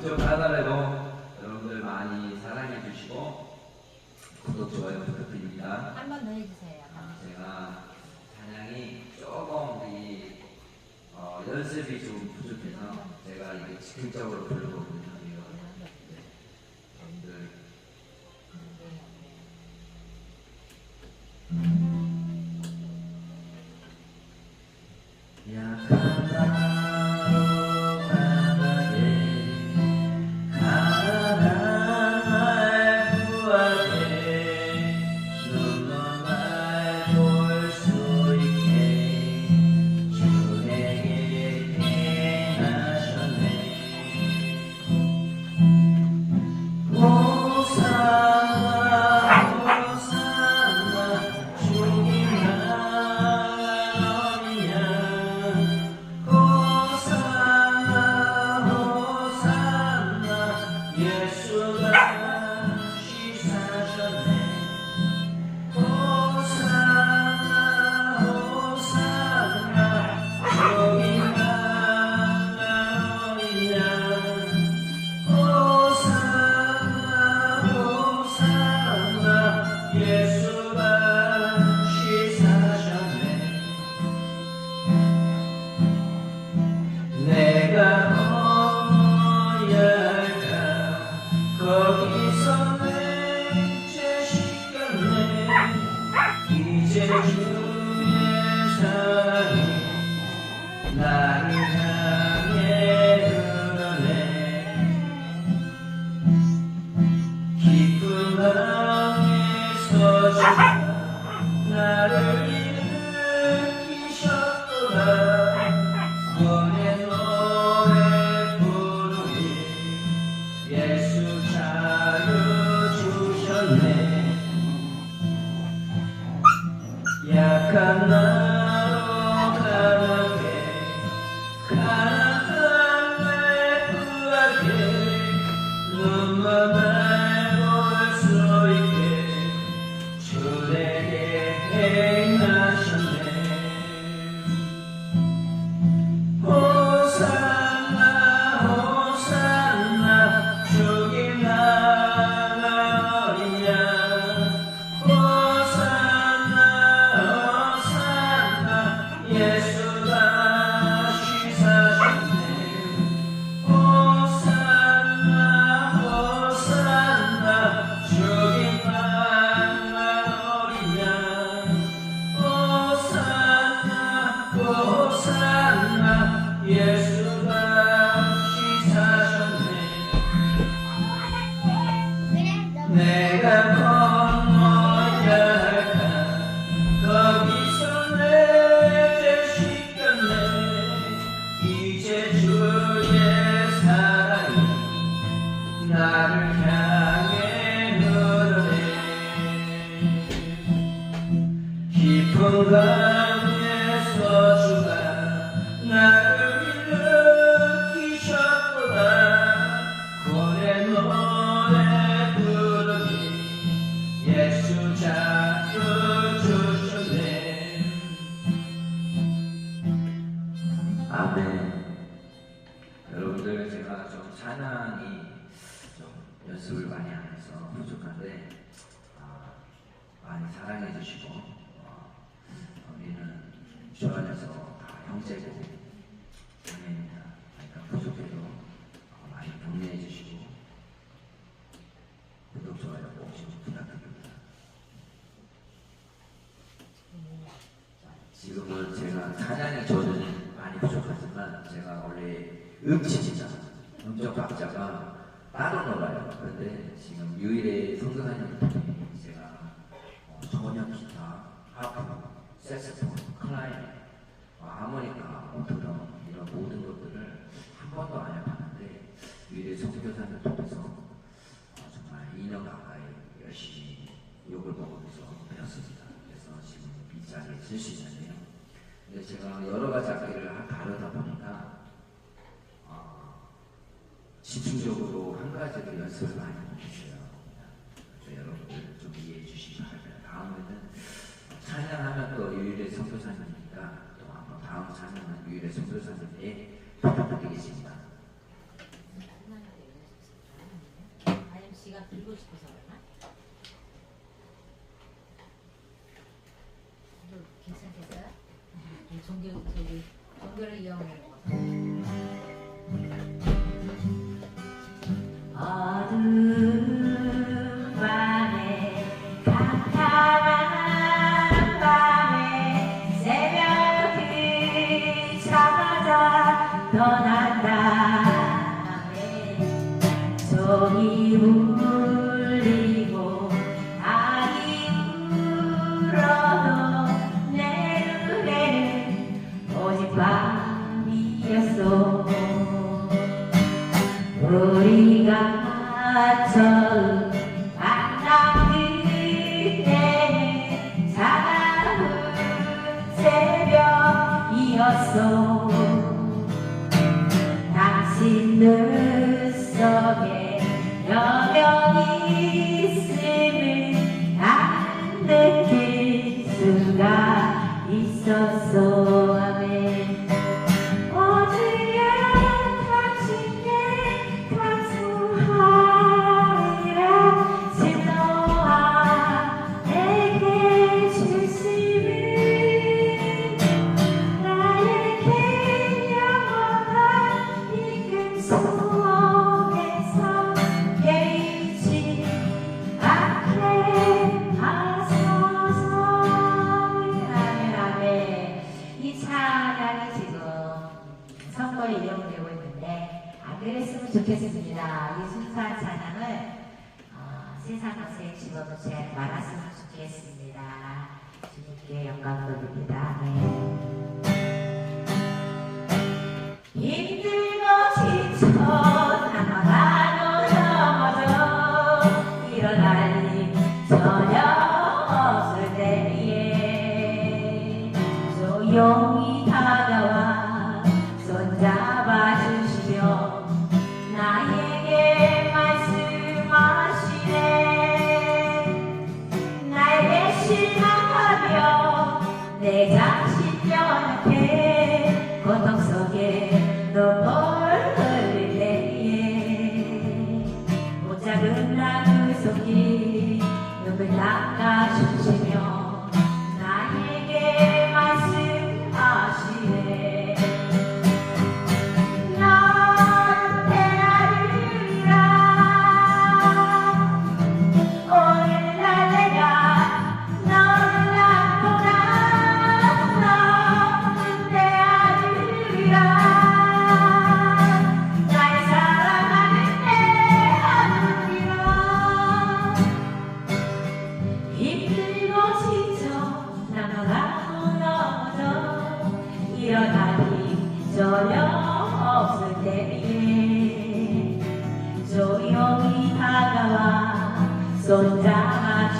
부족하더라도 여러분들 많이 사랑해 주시고 구독 좋아요 부탁드립니다. 한 번 더 해주세요. 아, 제가 찬양이 조금 이 어, 연습이 좀 부족해서 제가 이게 즉흥적으로 부르거든요. 많이 사랑해 주시고 어, 우리는 주 안에서 다 형제고 아멘입니다. 그러니까 부족해도 어, 많이 격려해 주시고 구독 좋아요 꼭좀 부탁드립니다. 지금은 제가 찬양이 저는 많이 부족하지만 제가 원래 음치입니다. 음정 박자가 따로 놀아요. 그런데 지금 유일의 성교사님 통해 제가 어, 전혀 기타, 하프, 색스폰, 클라인, 어, 하모니카, 오토럼 이런 모든 것들을 한 번도 안 해봤는데 유일의 성교사님 통해서 어, 정말 2년 가까이 열심히 욕을 먹으면서 배웠습니다. 그래서 지금 이 자리에 쓸수 있는데요. 근데 제가 여러 가지 악기를 다루다 보니까 어, 집중적으로 한 가지를 연습을 많이 못했어요. 여러분들 좀 이해해 주시기 바랍니다. 다음에는 찬양하면 또 유일의 선교사님이니까 또 한번 다음 찬양은 유일의 선교사님의 부탁드리겠습니다. 하나, 둘, 들고 싶어서 그러나? 너 괜찮겠어요? 이 종교 저기 종교를 이용해 어두운 밤에 밤에 소리 울 눈 속에 여명이 있음을 안 느낄 수가 있었어 세상 것에 집어넣지 말았으면 좋겠습니다. 주님께 영광 돌립니다. 때에 조용히